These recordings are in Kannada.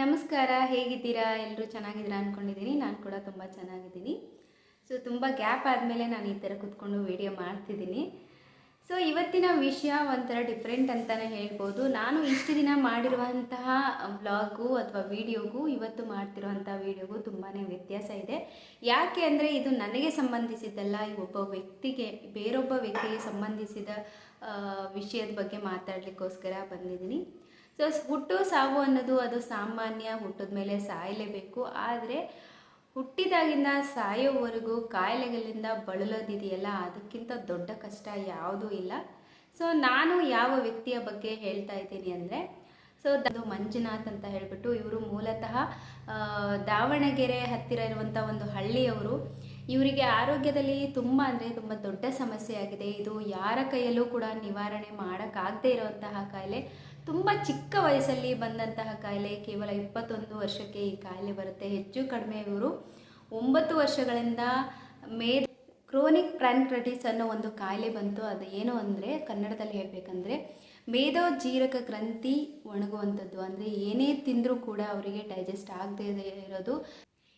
ನಮಸ್ಕಾರ, ಹೇಗಿದ್ದೀರಾ? ಎಲ್ಲರೂ ಚೆನ್ನಾಗಿದ್ದೀರಾ ಅಂದ್ಕೊಂಡಿದ್ದೀನಿ ನಾನು ಕೂಡ ತುಂಬ ಚೆನ್ನಾಗಿದ್ದೀನಿ. ಸೊ ತುಂಬ ಗ್ಯಾಪ್ ಆದಮೇಲೆ ನಾನು ಈ ಥರ ಕೂತ್ಕೊಂಡು ವಿಡಿಯೋ ಮಾಡ್ತಿದ್ದೀನಿ. ಸೊ ಇವತ್ತಿನ ವಿಷಯ ಒಂಥರ ಡಿಫ್ರೆಂಟ್ ಅಂತಲೇ ಹೇಳ್ಬೋದು. ನಾನು ಇಷ್ಟು ದಿನ ಮಾಡಿರುವಂತಹ ವ್ಲಾಗು ಅಥವಾ ವೀಡಿಯೋಗೂ ಇವತ್ತು ಮಾಡ್ತಿರುವಂಥ ವೀಡಿಯೋಗೂ ತುಂಬಾ ವ್ಯತ್ಯಾಸ ಇದೆ. ಯಾಕೆ ಅಂದರೆ ಇದು ನನಗೆ ಸಂಬಂಧಿಸಿದ್ದಲ್ಲ, ಈ ಒಬ್ಬ ವ್ಯಕ್ತಿಗೆ, ಬೇರೊಬ್ಬ ವ್ಯಕ್ತಿಗೆ ಸಂಬಂಧಿಸಿದ ವಿಷಯದ ಬಗ್ಗೆ ಮಾತಾಡಲಿಕ್ಕೋಸ್ಕರ ಬಂದಿದ್ದೀನಿ. ಸೊ ಹುಟ್ಟು ಸಾವು ಅನ್ನೋದು ಅದು ಸಾಮಾನ್ಯ ಹುಟ್ಟಿದ ಮೇಲೆ ಸಾಯಲೇಬೇಕು. ಆದರೆ ಹುಟ್ಟಿದಾಗಿಂದ ಸಾಯೋವರೆಗೂ ಕಾಯಿಲೆಗಳಿಂದ ಬಳಲೋದಿದೆಯಲ್ಲ, ಅದಕ್ಕಿಂತ ದೊಡ್ಡ ಕಷ್ಟ ಯಾವುದೂ ಇಲ್ಲ. ಸೊ ನಾನು ಯಾವ ವ್ಯಕ್ತಿಯ ಬಗ್ಗೆ ಹೇಳ್ತಾ ಇದ್ದೀನಿ ಅಂದರೆ ಸೊ ಅದು ಮಂಜುನಾಥ್ ಅಂತ ಹೇಳಿಬಿಟ್ಟು ಇವರು ಮೂಲತಃ ದಾವಣಗೆರೆ ಹತ್ತಿರ ಇರುವಂಥ ಒಂದು ಹಳ್ಳಿಯವರು. ಇವರಿಗೆ ಆರೋಗ್ಯದಲ್ಲಿ ತುಂಬ ಅಂದರೆ ತುಂಬ ದೊಡ್ಡ ಸಮಸ್ಯೆ ಆಗಿದೆ. ಇದು ಯಾರ ಕೈಯಲ್ಲೂ ಕೂಡ ನಿವಾರಣೆ ಮಾಡೋಕ್ಕಾಗದೇ ಇರುವಂತಹ ಕಾಯಿಲೆ. ತುಂಬ ಚಿಕ್ಕ ವಯಸ್ಸಲ್ಲಿ ಬಂದಂತಹ ಕಾಯಿಲೆ ಕೇವಲ ಇಪ್ಪತ್ತೊಂದು ವರ್ಷಕ್ಕೆ ಈ ಕಾಯಿಲೆ ಬರುತ್ತೆ. ಹೆಚ್ಚು ಕಡಿಮೆ ಇವರು ಒಂಬತ್ತು ವರ್ಷಗಳಿಂದ ಮೇ ಕ್ರೋನಿಕ್ ಪ್ರ್ಯಾಂಕ್ರಟಿಸ್ ಅನ್ನೋ ಒಂದು ಕಾಯಿಲೆ ಬಂತು. ಅದು ಏನು ಅಂದರೆ, ಕನ್ನಡದಲ್ಲಿ ಹೇಳಬೇಕಂದ್ರೆ ಮೇಧೋಜೀರಕ ಗ್ರಂಥಿ ಒಣಗುವಂಥದ್ದು. ಅಂದರೆ ಏನೇ ತಿಂದರೂ ಕೂಡ ಅವರಿಗೆ ಡೈಜೆಸ್ಟ್ ಆಗದೇ ಇರೋದು.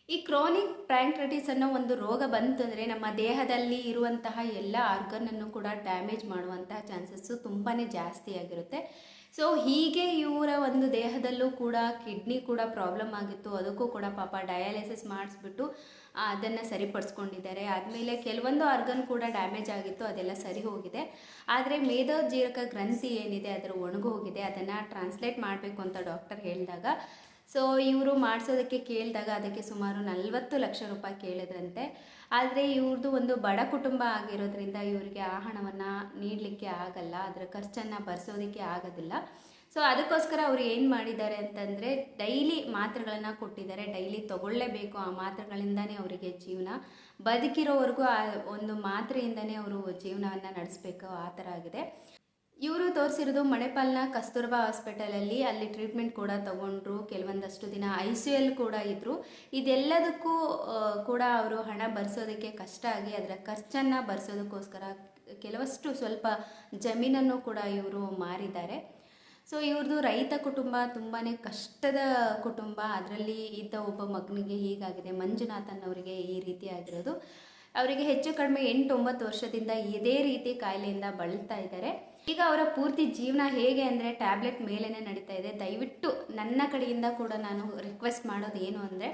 ಈ ಕ್ರೋನಿಕ್ ಪ್ರ್ಯಾಂಕ್ರಟಿಸ್ ಅನ್ನೋ ಒಂದು ರೋಗ ಬಂತಂದರೆ ನಮ್ಮ ದೇಹದಲ್ಲಿ ಇರುವಂತಹ ಎಲ್ಲ ಆರ್ಗನನ್ನು ಕೂಡ ಡ್ಯಾಮೇಜ್ ಮಾಡುವಂತಹ ಚಾನ್ಸಸ್ಸು ತುಂಬಾ ಜಾಸ್ತಿ ಆಗಿರುತ್ತೆ. ಸೊ ಹೀಗೆ ಇವರ ಒಂದು ದೇಹದಲ್ಲೂ ಕೂಡ ಕಿಡ್ನಿ ಕೂಡ ಪ್ರಾಬ್ಲಮ್ ಆಗಿತ್ತು. ಅದಕ್ಕೂ ಕೂಡ ಪಾಪ ಡಯಾಲಿಸಿಸ್ ಮಾಡಿಸ್ಬಿಟ್ಟು ಅದನ್ನು ಸರಿಪಡಿಸ್ಕೊಂಡಿದ್ದಾರೆ. ಆದಮೇಲೆ ಕೆಲವೊಂದು ಆರ್ಗನ್ ಕೂಡ ಡ್ಯಾಮೇಜ್ ಆಗಿತ್ತು, ಅದೆಲ್ಲ ಸರಿ ಹೋಗಿದೆ. ಆದರೆ ಮೇಧೋಜೀರಕ ಗ್ರಂಥಿ ಏನಿದೆ, ಅದರ ಒಣಗು ಹೋಗಿದೆ. ಅದನ್ನು ಟ್ರಾನ್ಸ್ಲೇಟ್ ಮಾಡಬೇಕು ಅಂತ ಡಾಕ್ಟರ್ ಹೇಳಿದಾಗ. ಸೊ ಇವರು ಮಾಡಿಸೋದಕ್ಕೆ ಕೇಳಿದಾಗ ಅದಕ್ಕೆ ಸುಮಾರು ನಲವತ್ತು ಲಕ್ಷ ರೂಪಾಯಿ ಕೇಳಿದ್ರಂತೆ. ಆದರೆ ಇವ್ರದ್ದು ಒಂದು ಬಡ ಕುಟುಂಬ ಆಗಿರೋದ್ರಿಂದ ಇವರಿಗೆ ಆ ಹಣವನ್ನು ನೀಡಲಿಕ್ಕೆ ಆಗಲ್ಲ, ಅದರ ಖರ್ಚನ್ನು ಭರಿಸೋದಕ್ಕೆ ಆಗೋದಿಲ್ಲ. ಸೊ ಅದಕ್ಕೋಸ್ಕರ ಅವರು ಏನು ಮಾಡಿದ್ದಾರೆ ಅಂತಂದರೆ ಡೈಲಿ ಮಾತ್ರೆಗಳನ್ನು ಕೊಟ್ಟಿದ್ದಾರೆ. ಡೈಲಿ ತಗೊಳ್ಳೇಬೇಕು ಆ ಮಾತ್ರೆಗಳಿಂದನೇ ಅವರಿಗೆ ಜೀವನ. ಬದುಕಿರೋವರೆಗೂ ಆ ಒಂದು ಮಾತ್ರೆಯಿಂದನೇ ಅವರು ಜೀವನವನ್ನು ನಡೆಸಬೇಕು, ಆ ಥರ ಆಗಿದೆ. ಇವರು ತೋರಿಸಿರೋದು ಮಣೆಪಾಲ್ನ ಕಸ್ತೂರ್ಬಾ ಹಾಸ್ಪಿಟಲಲ್ಲಿ. ಅಲ್ಲಿ ಟ್ರೀಟ್ಮೆಂಟ್ ಕೂಡ ತಗೊಂಡ್ರು. ಕೆಲವೊಂದಷ್ಟು ದಿನ ಐ ಸಿ ಎಲ್ ಕೂಡ ಇದ್ದರು ಇದೆಲ್ಲದಕ್ಕೂ ಕೂಡ ಅವರು ಹಣ ಭರಿಸೋದಕ್ಕೆ ಕಷ್ಟ ಆಗಿ ಅದರ ಖರ್ಚನ್ನು ಬರ್ಸೋದಕ್ಕೋಸ್ಕರ ಕೆಲವಷ್ಟು ಸ್ವಲ್ಪ ಜಮೀನನ್ನು ಕೂಡ ಇವರು ಮಾರಿದ್ದಾರೆ. ಸೊ ಇವ್ರದ್ದು ರೈತ ಕುಟುಂಬ ತುಂಬಾ ಕಷ್ಟದ ಕುಟುಂಬ. ಅದರಲ್ಲಿ ಇದ್ದ ಒಬ್ಬ ಮಗನಿಗೆ ಹೀಗಾಗಿದೆ. ಮಂಜುನಾಥನ್ ಅವರಿಗೆ ಈ ರೀತಿ ಆಗಿರೋದು. ಅವರಿಗೆ ಹೆಚ್ಚು ಕಡಿಮೆ ಎಂಟು ಒಂಬತ್ತು ವರ್ಷದಿಂದ ಇದೇ ರೀತಿ ಕಾಯಿಲೆಯಿಂದ ಬಳಲ್ತಾ ಇದ್ದಾರೆ. ಈಗ ಅವರ ಪೂರ್ತಿ ಜೀವನ ಹೇಗೆ ಅಂದರೆ ಟ್ಯಾಬ್ಲೆಟ್ ಮೇಲೇ ನಡೀತಾ ಇದೆ. ದಯವಿಟ್ಟು ನನ್ನ ಕಡೆಯಿಂದ ಕೂಡ ನಾನು ರಿಕ್ವೆಸ್ಟ್ ಮಾಡೋದು ಏನು ಅಂದರೆ,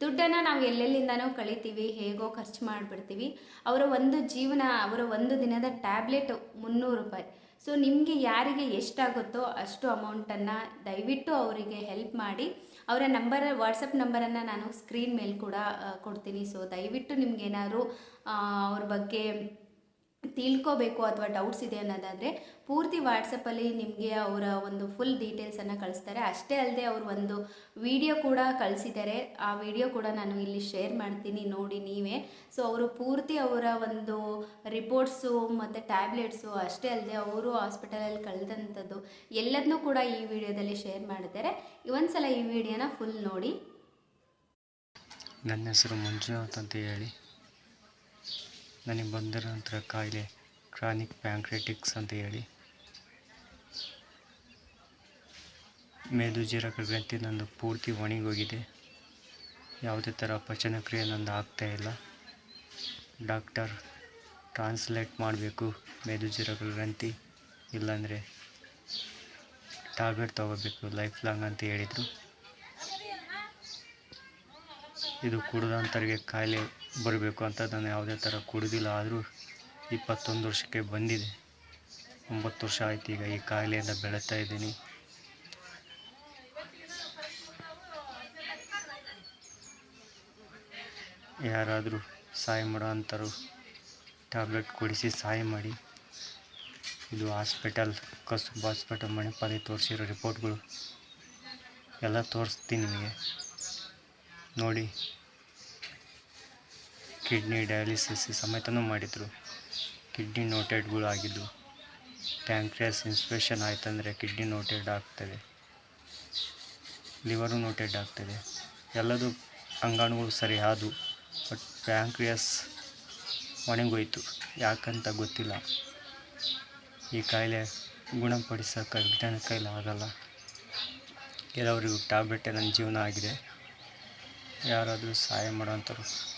ದುಡ್ಡನ್ನು ನಾವು ಎಲ್ಲೆಲ್ಲಿಂದನೋ ಕಳಿತೀವಿ, ಹೇಗೋ ಖರ್ಚು ಮಾಡಿಬಿಡ್ತೀವಿ. ಅವರ ಒಂದು ಜೀವನ, ಅವರ ಒಂದು ದಿನದ ಟ್ಯಾಬ್ಲೆಟ್ ಮುನ್ನೂರು ರೂಪಾಯಿ. ಸೊ ನಿಮಗೆ ಯಾರಿಗೆ ಎಷ್ಟಾಗುತ್ತೋ ಅಷ್ಟು ಅಮೌಂಟನ್ನು ದಯವಿಟ್ಟು ಅವರಿಗೆ ಹೆಲ್ಪ್ ಮಾಡಿ. ಅವರ ನಂಬರ್ ವಾಟ್ಸಪ್ ನಂಬರನ್ನು ನಾನು ಸ್ಕ್ರೀನ್ ಮೇಲೆ ಕೂಡ ಕೊಡ್ತೀನಿ. ಸೊ ದಯವಿಟ್ಟು ನಿಮ್ಗೇನಾದ್ರು ಅವ್ರ ಬಗ್ಗೆ ತಿಳ್ಕೋಬೇಕು ಅಥವಾ ಡೌಟ್ಸ್ ಇದೆ ಅನ್ನೋದಾದರೆ ಪೂರ್ತಿ ವಾಟ್ಸಪ್ಪಲ್ಲಿ ನಿಮಗೆ ಅವರ ಒಂದು ಫುಲ್ ಡೀಟೇಲ್ಸನ್ನು ಕಳಿಸ್ತಾರೆ. ಅಷ್ಟೇ ಅಲ್ಲದೆ ಅವರು ಒಂದು ವಿಡಿಯೋ ಕೂಡ ಕಳಿಸಿದ್ದಾರೆ ಆ ವಿಡಿಯೋ ಕೂಡ ನಾನು ಇಲ್ಲಿ ಶೇರ್ ಮಾಡ್ತೀನಿ ನೋಡಿ ನೀವೇ. ಸೊ ಅವರು ಪೂರ್ತಿ ಅವರ ಒಂದು ರಿಪೋರ್ಟ್ಸು ಮತ್ತು ಟ್ಯಾಬ್ಲೆಟ್ಸು ಅಷ್ಟೇ ಅಲ್ಲದೆ ಅವರು ಹಾಸ್ಪಿಟಲಲ್ಲಿ ಕಳೆದಂಥದ್ದು ಎಲ್ಲದನ್ನೂ ಕೂಡ ಈ ವಿಡಿಯೋದಲ್ಲಿ ಶೇರ್ ಮಾಡಿದ್ದಾರೆ. ಒಂದ್ಸಲ ಈ ವಿಡಿಯೋನ ಫುಲ್ ನೋಡಿ. ನನ್ನ ಹೆಸರು ಮಂಜುನಾಥ್ ಅಂತ ಹೇಳಿ. ನನಗೆ ಬಂದಿರೋಂಥ ಕಾಯಿಲೆ, ಕ್ರಾನಿಕ್ ಪ್ಯಾಂಕ್ರೆಟಿಕ್ಸ್ ಅಂತ ಹೇಳಿ. ಮೇದುಜೀರಕ ಗ್ರಂಥಿ ನಂದು ಪೂರ್ತಿ ಒಣಗೋಗಿದೆ ಯಾವುದೇ ಥರ ಪಚನ ಕ್ರಿಯೆ ನಂದು ಆಗ್ತಾ ಇಲ್ಲ. ಡಾಕ್ಟರ್, ಟ್ರಾನ್ಸ್ಲೇಟ್ ಮಾಡಬೇಕು ಮೇದುಜೀರಕ ಗ್ರಂಥಿ, ಇಲ್ಲಾಂದರೆ ಟ್ಯಾಬ್ಲೆಟ್ ತೊಗೋಬೇಕು, ಲೈಫ್ ಲಾಂಗ್ ಅಂತ ಹೇಳಿದರು. ಇದು ಕುಡಿದಂಥವ್ರಿಗೆ ಕಾಯಿಲೆ ಬರಬೇಕು ಅಂತ ನಾನು ಯಾವುದೇ ಥರ ಕುಡಿದಿಲ್ಲ. ಆದರೂ ಇಪ್ಪತ್ತೊಂದು ವರ್ಷಕ್ಕೆ ಬಂದಿದೆ. ಒಂಬತ್ತು ವರ್ಷ ಆಯ್ತು ಈಗ ಈ ಕಾಯಿಲೆಯಿಂದ ಬೆಳೀತಾ ಇದ್ದೀನಿ. ಯಾರಾದರೂ ಸಹಾಯ ಮಾಡೋ ಅಂಥರು ಟ್ಯಾಬ್ಲೆಟ್ ಕೊಡಿಸಿ ಸಹಾಯ ಮಾಡಿ. ಇದು ಹಾಸ್ಪಿಟಲ್ ಕಸುಬ್ ಹಾಸ್ಪಿಟಲ್, ಮಣಿಪಾಲಿ ತೋರಿಸಿರೋ ರಿಪೋರ್ಟ್ಗಳು ಎಲ್ಲ ತೋರಿಸ್ತೀನಿ ನಿಮಗೆ. ನೋಡಿ. ಕಿಡ್ನಿ ಡಯಾಲಿಸಿಸ್ ಸಮೇತನೂ ಮಾಡಿದರು. ಕಿಡ್ನಿ ನೋಟೆಡ್ಗಳು ಆಗಿದ್ದು ಪ್ಯಾಂಕ್ರಿಯಾಸ್ ಇನ್ಸ್ಪೆಷನ್ ಆಯ್ತಂದರೆ ಕಿಡ್ನಿ ನೋಟೆಡ್ ಆಗ್ತದೆ. ಲಿವರು ನೋಟೆಡ್ ಆಗ್ತದೆ. ಎಲ್ಲದೂ ಅಂಗಾಣುಗಳು ಸರಿ ಬಟ್ ಪ್ಯಾಂಕ್ರಿಯಾಸ್ ಒಣಗೋಯ್ತು. ಯಾಕಂತ ಗೊತ್ತಿಲ್ಲ. ಈ ಕಾಯಿಲೆ ಗುಣಪಡಿಸೋಕೆ ವಿಜ್ಞಾನ ಕೈಲಿ ಆಗಲ್ಲ. ಕೆಲವರಿಗೂ ಟ್ಯಾಬ್ಲೆಟೇ ನನ್ನ ಜೀವನ ಆಗಿದೆ. ಯಾರಾದರೂ ಸಹಾಯ ಮಾಡೋಂಥವ್ರು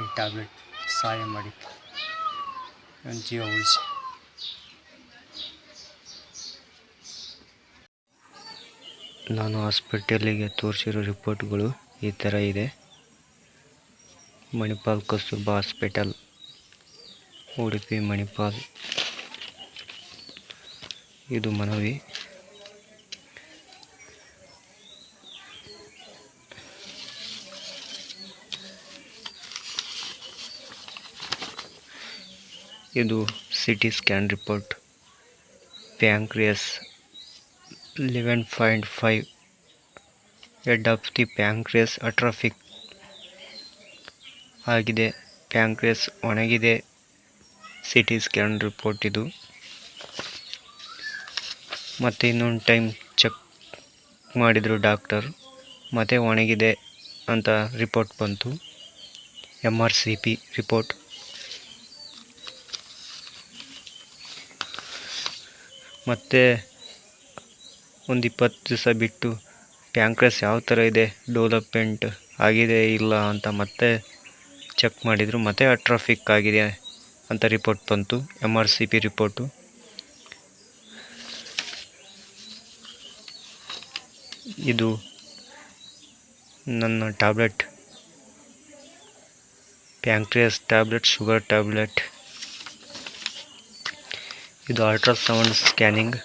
ಈ ಟ್ಯಾಬ್ಲೆಟ್ ಸಹಾಯ ಮಾಡಿ. ನನ್ನ ಜೀವ ಉಳಿಸಿ. ನಾನು ಹಾಸ್ಪಿಟಲಿಗೆ ತೋರಿಸಿರೋ ರಿಪೋರ್ಟ್ಗಳು ಈ ಥರ ಇದೆ. ಮಣಿಪಾಲ್ ಕಸ್ತೂರ್ಬಾ ಹಾಸ್ಪಿಟಲ್, ಉಡುಪಿ ಮಣಿಪಾಲ್. ಇದು ಮನವಿ. ಇದು C T scan report pancreas eleven point five head of the pancreas atrophic ಆಗಿದೆ. ಪ್ಯಾಂಕ್ರಿಯಸ್ ಒಣಗಿದೆ. ಸಿ ಟಿ ಸ್ಕ್ಯಾನ್ ರಿಪೋರ್ಟ್ ಇದು. ಮತ್ತು ಇನ್ನೊಂದು ಟೈಮ್ ಚೆಕ್ ಮಾಡಿದರು ಡಾಕ್ಟರ್ ಮತ್ತೆ ಒಣಗಿದೆ ಅಂತ ರಿಪೋರ್ಟ್ ಬಂತು. M R C P report ಮತ್ತು ಒಂದು ಇಪ್ಪತ್ತು ದಿವಸ ಬಿಟ್ಟು ಪ್ಯಾಂಕ್ರಸ್ ಯಾವ ಥರ ಇದೆ? ಡೆವಲಪ್ಮೆಂಟ್ ಆಗಿದೆ ಇಲ್ಲ ಅಂತ ಮತ್ತೆ ಚೆಕ್ ಮಾಡಿದರು. ಮತ್ತೆ ಟ್ರಾಫಿಕ್ ಆಗಿದೆ ಅಂತ ರಿಪೋರ್ಟ್ ಬಂತು M R C P report ಇದು ನನ್ನ tablet pancreas tablet sugar tablet ಇದು ಅಲ್ಟ್ರಾಸೌಂಡ್ ಸ್ಕ್ಯಾನಿಂಗ್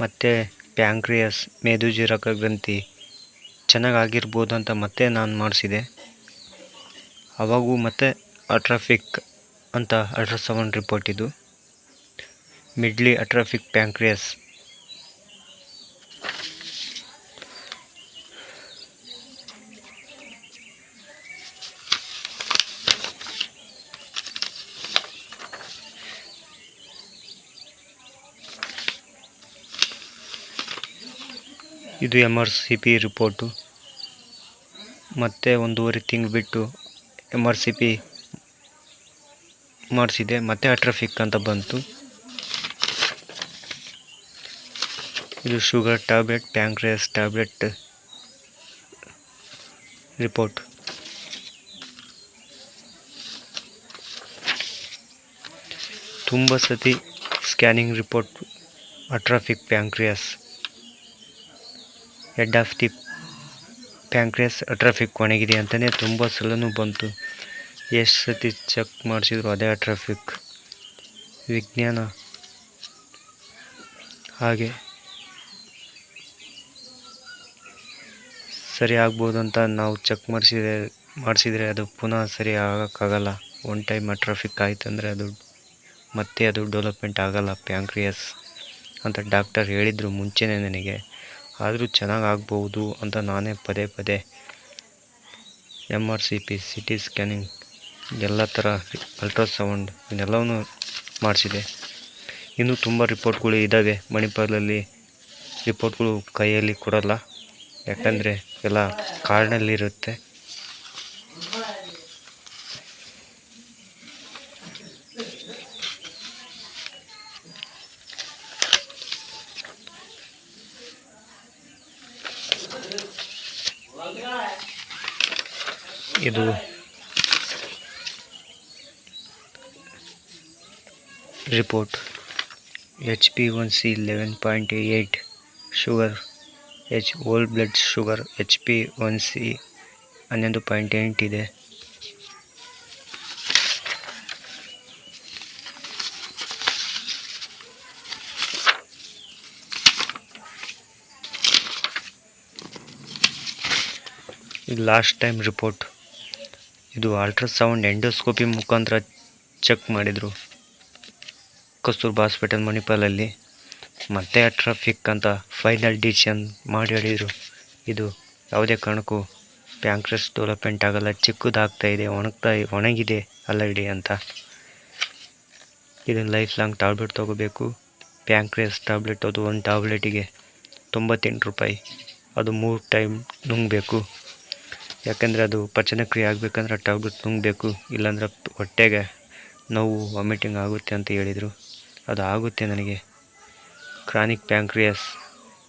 ಮತ್ತು ಪ್ಯಾಂಕ್ರಿಯಸ್ ಮೇದುಜೀರಕ ಗ್ರಂಥಿ. ಚೆನ್ನಾಗಾಗಿರ್ಬೋದು ಅಂತ ಮತ್ತೆ ನಾನು ಮಾಡಿಸಿದೆ. ಅವಾಗೂ ಮತ್ತೆ ಅಟ್ರಾಫಿಕ್ ಅಂತ ಅಲ್ಟ್ರಾಸೌಂಡ್ ರಿಪೋರ್ಟ್ ಇದು. ಮಿಡ್ಲಿ ಅಟ್ರಾಫಿಕ್ ಪ್ಯಾಂಕ್ರಿಯಸ್ ಇದು M R C P report ಮತ್ತೆ ಒಂದೂವರೆ ತಿಂಗಳು ಬಿಟ್ಟು ಎಂ ಆರ್ ಸಿ ಪಿ ಮಾಡಿಸಿದೆ. ಮತ್ತೆ ಅಟ್ರಾಫಿಕ್ ಅಂತ ಬಂತು. ಇದು sugar tablet pancreas tablet report ತುಂಬ ಸತಿ scanning report atrophic pancreas head of the pancreas atrophic ಒಣಗಿದೆ ಅಂತಲೇ ತುಂಬ ಸಲನೂ ಬಂತು. ಎಷ್ಟು ಸತಿ ಚೆಕ್ ಮಾಡಿಸಿದ್ರು ಅದೇ ಅಟ್ರಾಫಿಕ್ ವಿಜ್ಞಾನ ಹಾಗೆ ಸರಿ ಆಗ್ಬೋದು ಅಂತ ನಾವು ಚೆಕ್ ಮಾಡಿಸಿದ್ರೆ, ಮಾಡಿಸಿದರೆ ಅದು ಪುನಃ ಸರಿ ಆಗೋಕ್ಕಾಗಲ್ಲ. ಒನ್ ಟೈಮ್ ಟ್ರಾಫಿಕ್ ಆಯ್ತು ಅಂದರೆ ಅದು ಮತ್ತೆ ಅದು ಡೆವಲಪ್ಮೆಂಟ್ ಆಗಲ್ಲ ಪ್ಯಾಂಕ್ರಿಯಸ್ ಅಂತ ಡಾಕ್ಟರ್ ಹೇಳಿದರು ಮುಂಚೆನೇ ನನಗೆ. ಆದರೂ ಚೆನ್ನಾಗಿ ಆಗ್ಬೋದು ಅಂತ ನಾನೇ ಪದೇ ಪದೇ M R C P C T scanning ಎಲ್ಲ ಥರ ಅಲ್ಟ್ರಾಸೌಂಡ್ ಇದೆಲ್ಲವನ್ನೂ ಮಾಡಿಸಿದೆ. ಇನ್ನೂ ತುಂಬ ರಿಪೋರ್ಟ್ಗಳು ಇದ್ದಾವೆ. ಮಣಿಪಾಲಲ್ಲಿ ರಿಪೋರ್ಟ್ಗಳು ಕೈಯಲ್ಲಿ ಕೊಡೋಲ್ಲ. ಯಾಕಂದರೆ ಎಲ್ಲ ಕಾರ್ಡ್ನಲ್ಲಿರುತ್ತೆ ಇದು. Report H P one C eleven point eight sugar H old blood sugar H P one C ಹನ್ನೊಂದು ಪಾಯಿಂಟ್ ಎಂಟಿದೆ ಲಾಸ್ಟ್ ಟೈಮ್ ರಿಪೋರ್ಟ್ ಇದು ಅಲ್ಟ್ರಾಸೌಂಡ್ ಎಂಡೋಸ್ಕೋಪಿ ಮುಖಾಂತರ ಚೆಕ್ ಮಾಡಿದರು. ಕಸ್ತೂರ್ಬಾ ಹಾಸ್ಪಿಟಲ್ ಮಣಿಪಾಲಲ್ಲಿ ಮತ್ತೆ ಟ್ರಾಫಿಕ್ ಅಂತ ಫೈನಲ್ ಡಿಸಿಷನ್ ಮಾಡಿ ಹೇಳಿದರು. ಇದು ಯಾವುದೇ ಕಾರಣಕ್ಕೂ ಪ್ಯಾಂಕ್ರಸ್ ಡೆವಲಪ್ಮೆಂಟ್ ಆಗಲ್ಲ, ಚಿಕ್ಕದಾಗ್ತಾ ಇದೆ, ಒಣಗ್ತಾ ಒಣಗಿದೆ ಆಲ್ರೆಡಿ ಅಂತ. ಇದನ್ನು ಲೈಫ್ ಲಾಂಗ್ ಟ್ಯಾಬ್ಲೆಟ್ ತೊಗೋಬೇಕು. ಪ್ಯಾಂಕ್ರಿಯಸ್ ಟ್ಯಾಬ್ಲೆಟ್ ಅದು ಒಂದು ಟ್ಯಾಬ್ಲೆಟಿಗೆ ತೊಂಬತ್ತೆಂಟು ರೂಪಾಯಿ. ಅದು ಮೂರು ಟೈಮ್ ನುಂಗಬೇಕು. ಯಾಕಂದರೆ ಅದು ಪಚನಕ್ರಿಯೆ ಆಗಬೇಕಂದ್ರೆ ಟ್ಯಾಬ್ಲೆಟ್ ತುಂಬಬೇಕು, ಇಲ್ಲಾಂದ್ರೆ ಹೊಟ್ಟೆಗೆ ನೋವು ವಾಮಿಟಿಂಗ್ ಆಗುತ್ತೆ ಅಂತ ಹೇಳಿದರು. ಅದು ಆಗುತ್ತೆ ನನಗೆ. ಕ್ರಾನಿಕ್ ಪ್ಯಾಂಕ್ರಿಯಸ್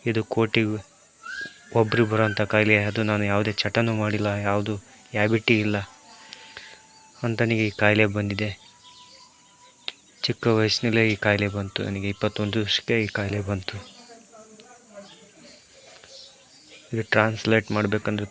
ಇದು ಕೋಟಿ ಒಬ್ರಿಗೆ ಬರೋಂಥ ಕಾಯಿಲೆ. ಅದು ನಾನು ಯಾವುದೇ ಚಟನೂ ಮಾಡಿಲ್ಲ, ಯಾವುದು ಹ್ಯಾಬಿಟಿ ಇಲ್ಲ ಅಂತ ನನಗೆ ಈ ಕಾಯಿಲೆ ಬಂದಿದೆ. ಚಿಕ್ಕ ವಯಸ್ಸಿನಲ್ಲೇ ಈ ಕಾಯಿಲೆ ಬಂತು, ನನಗೆ ಇಪ್ಪತ್ತೊಂದು ವರ್ಷಕ್ಕೆ ಈ ಕಾಯಿಲೆ ಬಂತು. ಇದು ಟ್ರಾನ್ಸ್ಲೇಟ್ ಮಾಡಬೇಕಂದ್ರೆ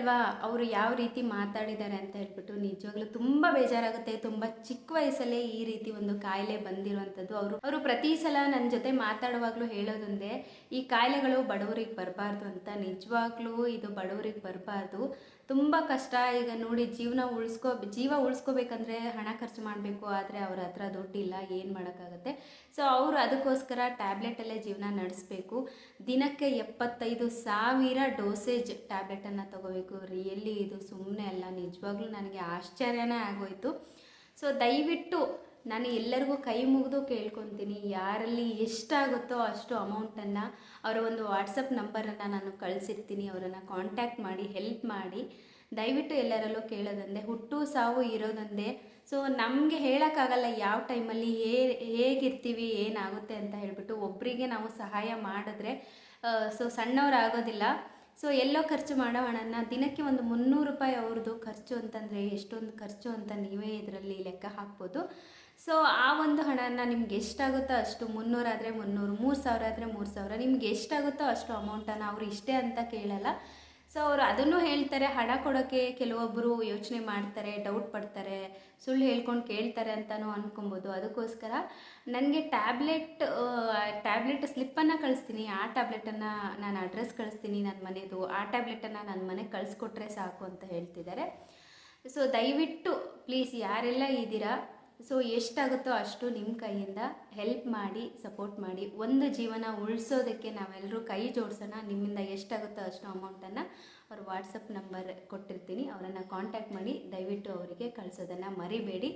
ಅಲ್ವಾ? ಅವರು ಯಾವ ರೀತಿ ಮಾತಾಡಿದ್ದಾರೆ ಅಂತ ಹೇಳ್ಬಿಟ್ಟು ನಿಜವಾಗ್ಲೂ ತುಂಬ ಬೇಜಾರಾಗುತ್ತೆ. ತುಂಬ ಚಿಕ್ಕ ವಯಸ್ಸಲ್ಲೇ ಈ ರೀತಿ ಒಂದು ಕಾಯಿಲೆ ಬಂದಿರುವಂಥದ್ದು. ಅವರು ಅವರು ಪ್ರತಿ ಸಲ ನನ್ನ ಜೊತೆ ಮಾತಾಡುವಾಗಲೂ ಹೇಳೋದೊಂದೇ, ಈ ಕಾಯಿಲೆಗಳು ಬಡವರಿಗೆ ಬರಬಾರ್ದು ಅಂತ. ನಿಜವಾಗ್ಲೂ ಇದು ಬಡವರಿಗೆ ಬರಬಾರ್ದು. ತುಂಬ ಕಷ್ಟ. ಈಗ ನೋಡಿ ಜೀವನ ಉಳಿಸ್ಕೋ, ಜೀವ ಉಳಿಸ್ಕೋಬೇಕಂದ್ರೆ ಹಣ ಖರ್ಚು ಮಾಡಬೇಕು, ಆದರೆ ಅವ್ರ ಹತ್ರ ದುಡ್ಡಿಲ್ಲ, ಏನು ಮಾಡೋಕ್ಕಾಗತ್ತೆ? ಸೊ ಅವರು ಅದಕ್ಕೋಸ್ಕರ ಟ್ಯಾಬ್ಲೆಟಲ್ಲೇ ಜೀವನ ನಡೆಸಬೇಕು. ದಿನಕ್ಕೆ ಎಪ್ಪತ್ತೈದು ಸಾವಿರ ಡೋಸೇಜ್ ಟ್ಯಾಬ್ಲೆಟನ್ನು ತಗೋಬೇಕು. ರಿಯಲ್ಲಿ ಇದು ಸುಮ್ಮನೆ ಅಲ್ಲ, ನಿಜವಾಗ್ಲೂ ನನಗೆ ಆಶ್ಚರ್ಯನೇ ಆಗೋಯಿತು. ಸೊ ದಯವಿಟ್ಟು ನಾನು ಎಲ್ಲರಿಗೂ ಕೈ ಮುಗಿದು ಕೇಳ್ಕೊತೀನಿ, ಯಾರಲ್ಲಿ ಎಷ್ಟಾಗುತ್ತೋ ಅಷ್ಟು ಅಮೌಂಟನ್ನು ಅವರ ಒಂದು ವಾಟ್ಸಪ್ ನಂಬರನ್ನು ನಾನು ಕಳಿಸಿರ್ತೀನಿ, ಅವರನ್ನು ಕಾಂಟ್ಯಾಕ್ಟ್ ಮಾಡಿ ಹೆಲ್ಪ್ ಮಾಡಿ. ದಯವಿಟ್ಟು ಎಲ್ಲರಲ್ಲೂ ಕೇಳೋದಂದೆ ಹುಟ್ಟು ಸಾವು ಇರೋದಂದೆ ಸೊ ನಮಗೆ ಹೇಳೋಕ್ಕಾಗಲ್ಲ ಯಾವ ಟೈಮಲ್ಲಿ ಹೇ, ಹೇಗಿರ್ತೀವಿ, ಏನಾಗುತ್ತೆ ಅಂತ ಹೇಳಿಬಿಟ್ಟು ಒಬ್ಬರಿಗೆ ನಾವು ಸಹಾಯ ಮಾಡಿದ್ರೆ ಸೊ ಸಣ್ಣವರಾಗೋದಿಲ್ಲ. ಸೊ ಎಲ್ಲೋ ಖರ್ಚು ಮಾಡೋ ಹಣನ ದಿನಕ್ಕೆ ಒಂದು ಮುನ್ನೂರು ರೂಪಾಯಿ ಅವ್ರದ್ದು ಖರ್ಚು ಅಂತಂದರೆ ಎಷ್ಟೊಂದು ಖರ್ಚು ಅಂತ ನೀವೇ ಇದರಲ್ಲಿ ಲೆಕ್ಕ ಹಾಕ್ಬೋದು. ಸೊ ಆ ಒಂದು ಹಣನ ನಿಮ್ಗೆ ಎಷ್ಟಾಗುತ್ತೋ ಅಷ್ಟು ಮುನ್ನೂರಾದರೆ ಮುನ್ನೂರು, ಮೂರು ಸಾವಿರ ಆದರೆ ಮೂರು ಸಾವಿರ, ನಿಮ್ಗೆ ಎಷ್ಟಾಗುತ್ತೋ ಅಷ್ಟು ಅಮೌಂಟನ್ನು ಅವರು ಇಷ್ಟೇ ಅಂತ ಕೇಳಲ್ಲ. ಸೊ ಅವರು ಅದನ್ನು ಹೇಳ್ತಾರೆ, ಹಣ ಕೊಡೋಕ್ಕೆ ಕೆಲವೊಬ್ಬರು ಯೋಚನೆ ಮಾಡ್ತಾರೆ ಡೌಟ್ ಪಡ್ತಾರೆ, ಸುಳ್ಳು ಹೇಳ್ಕೊಂಡು ಕೇಳ್ತಾರೆ ಅಂತಲೂ ಅಂದ್ಕೊಬೋದು ಅದಕ್ಕೋಸ್ಕರ ನನಗೆ ಟ್ಯಾಬ್ಲೆಟ್ ಟ್ಯಾಬ್ಲೆಟ್ ಸ್ಲಿಪ್ಪನ್ನು ಕಳಿಸ್ತೀನಿ. ಆ ಟ್ಯಾಬ್ಲೆಟನ್ನು ನಾನು ಅಡ್ರೆಸ್ ಕಳಿಸ್ತೀನಿ ನನ್ನ ಮನೆಯದು ಆ ಟ್ಯಾಬ್ಲೆಟನ್ನು ನನ್ನ ಮನೆಗೆ ಕಳಿಸ್ಕೊಟ್ರೆ ಸಾಕು ಅಂತ ಹೇಳ್ತಿದ್ದಾರೆ. ಸೊ ದಯವಿಟ್ಟು ಪ್ಲೀಸ್ ಯಾರೆಲ್ಲ ಇದ್ದೀರಾ ಸೊ ಎಷ್ಟಾಗುತ್ತೋ ಅಷ್ಟು ನಿಮ್ಮ ಕೈಯಿಂದ ಹೆಲ್ಪ್ ಮಾಡಿ ಸಪೋರ್ಟ್ ಮಾಡಿ, ಒಂದು ಜೀವನ ಉಳಿಸೋದಕ್ಕೆ ನಾವೆಲ್ಲರೂ ಕೈ ಜೋಡಿಸೋಣ. ನಿಮ್ಮಿಂದ ಎಷ್ಟಾಗುತ್ತೋ ಅಷ್ಟು ಅಮೌಂಟನ್ನು ಅವ್ರ ವಾಟ್ಸಪ್ ನಂಬರ್ ಕೊಟ್ಟಿರ್ತೀನಿ. ಅವರನ್ನು ಕಾಂಟ್ಯಾಕ್ಟ್ ಮಾಡಿ, ದಯವಿಟ್ಟು ಅವರಿಗೆ ಕಳಿಸೋದನ್ನು ಮರಿಬೇಡಿ.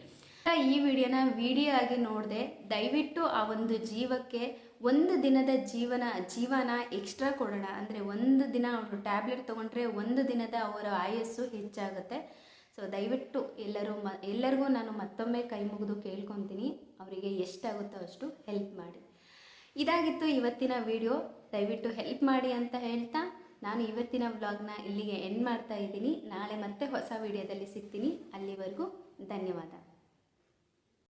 ಈ ವಿಡಿಯೋನ ವಿಡಿಯೋ ಆಗಿ ನೋಡಿದೆ, ದಯವಿಟ್ಟು ಆ ಒಂದು ಜೀವಕ್ಕೆ ಒಂದು ದಿನದ ಜೀವನ ಜೀವನ ಎಕ್ಸ್ಟ್ರಾ ಕೊಡೋಣ. ಅಂದರೆ ಒಂದು ದಿನ ಅವರು ಟ್ಯಾಬ್ಲೆಟ್ ತೊಗೊಂಡ್ರೆ ಒಂದು ದಿನದ ಅವರ ಆಯಸ್ಸು ಹೆಚ್ಚಾಗುತ್ತೆ. ಸೊ ದಯವಿಟ್ಟು ಎಲ್ಲರೂ ಮ, ಎಲ್ಲರಿಗೂ ನಾನು ಮತ್ತೊಮ್ಮೆ ಕೈ ಮುಗಿದು ಕೇಳ್ಕೊತೀನಿ. ಅವರಿಗೆ ಎಷ್ಟಾಗುತ್ತೋ ಅಷ್ಟು ಹೆಲ್ಪ್ ಮಾಡಿ. ಇದಾಗಿತ್ತು ಇವತ್ತಿನ ವಿಡಿಯೋ ದಯವಿಟ್ಟು ಹೆಲ್ಪ್ ಮಾಡಿ ಅಂತ ಹೇಳ್ತಾ, ನಾನು ಇವತ್ತಿನ ವ್ಲಾಗ್ನ ಇಲ್ಲಿಗೆ ಎಂಡ್ ಮಾಡ್ತಾ ಇದ್ದೀನಿ. ನಾಳೆ ಮತ್ತೆ ಹೊಸ ವಿಡಿಯೋದಲ್ಲಿ ಸಿಗ್ತೀನಿ. ಅಲ್ಲಿವರೆಗೂ ಧನ್ಯವಾದ.